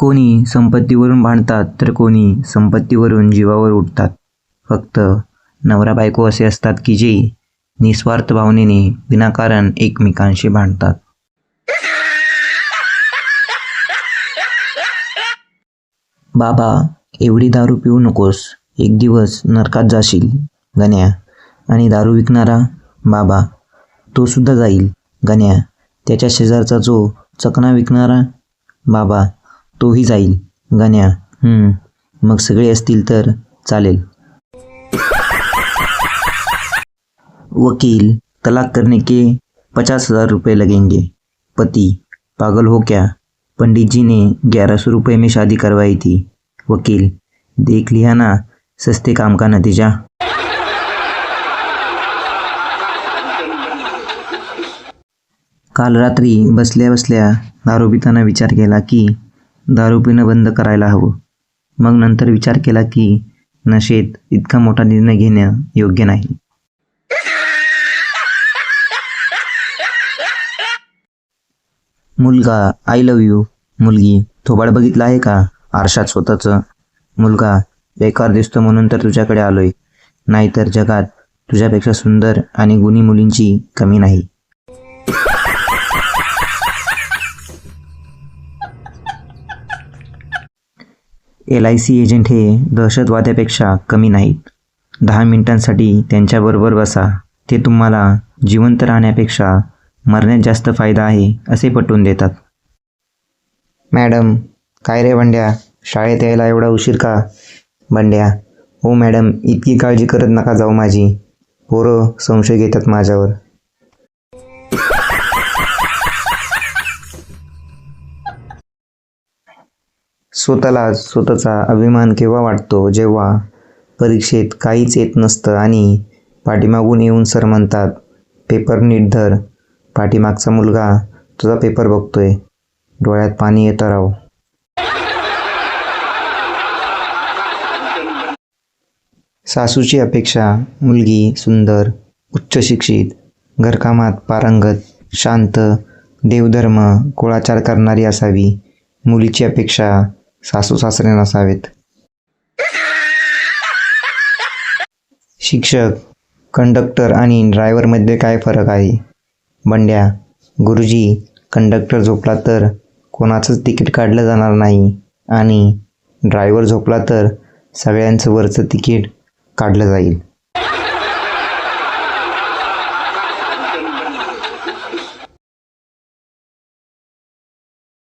कोणी संपत्तीवरून भांडतात तर कोणी संपत्तीवरून जीवावर उठतात. फक्त नवरा बायको असे असतात की जे निस्वार्थ भावनेने विनाकारण एकमेकांशी भांडतात. बाबा एवढी दारू पिऊ नकोस. एक दिवस नरकात जाशील गण्या. आणि दारू विकणारा बाबा तो सुद्धा जाईल गण्या. त्याच्या शेजारचा जो चकना विकणारा बाबा तोही जाईल. गण्या. हम्म. मग सगळे असतील तर चालेल. वकील तलाक करने के पचास हजार रुपये लगेंगे. पति पागल हो क्या? पंडित जी ने ग्यारह सौ रुपये में शादी करवाई थी. वकील देख लिया ना सस्ते काम का नतीजा. काल रात्री बसल्या बसल्या दारू पिताना विचार केला की दारू पिणं बंद करायला हवं. मग नंतर विचार केला की नशेत इतका मोठा निर्णय घेणं योग्य नाही. मुलगा आय लव यू मुलगी थोबाड बघितला आहे का? आरशात स्वतःचं. मुलगा बेकार दिसतो म्हणून तर तुझ्याकडे आलोय. नाहीतर जगात तुझ्यापेक्षा सुंदर आणि गुणी मुलींची कमी नाही. एल आय सी एजंट हे दहशतवाद्यापेक्षा कमी नाहीत. दहा मिनिटांसाठी त्यांच्याबरोबर बसा. ते तुम्हाला जिवंत राहण्यापेक्षा मरण्यात जास्त फायदा आहे असे पटवून देतात. मॅडम काय रे बंड्या? शाळेत यायला एवढा उशीर का? बंड्या हो मॅडम इतकी काळजी करत नका जाऊ माझी. पोरं संशय घेतात माझ्यावर. स्वतःला स्वतःचा अभिमान केव्हा वाटतो? जेव्हा परीक्षेत काहीच येत नसतं आणि पाठीमागून येऊन सर म्हणतात पेपर नीट धर. पाठीमागचा मुलगा तुझा पेपर बघतोय. डोळ्यात पाणी येतं राव. सासूची अपेक्षा मुलगी सुंदर उच्च शिक्षित घरकामात पारंगत शांत देवधर्म कुळाचार करणारी असावी. मुलीची अपेक्षा सासू सासरे नसावेत. शिक्षक कंडक्टर आणि ड्रायव्हरमध्ये काय फरक आहे? बंड्या गुरुजी कंडक्टर झोपला तर कोणाचंच तिकीट काढलं जाणार नाही. आणि ड्रायव्हर झोपला तर सगळ्यांचं वरचं तिकीट काढलं जाईल.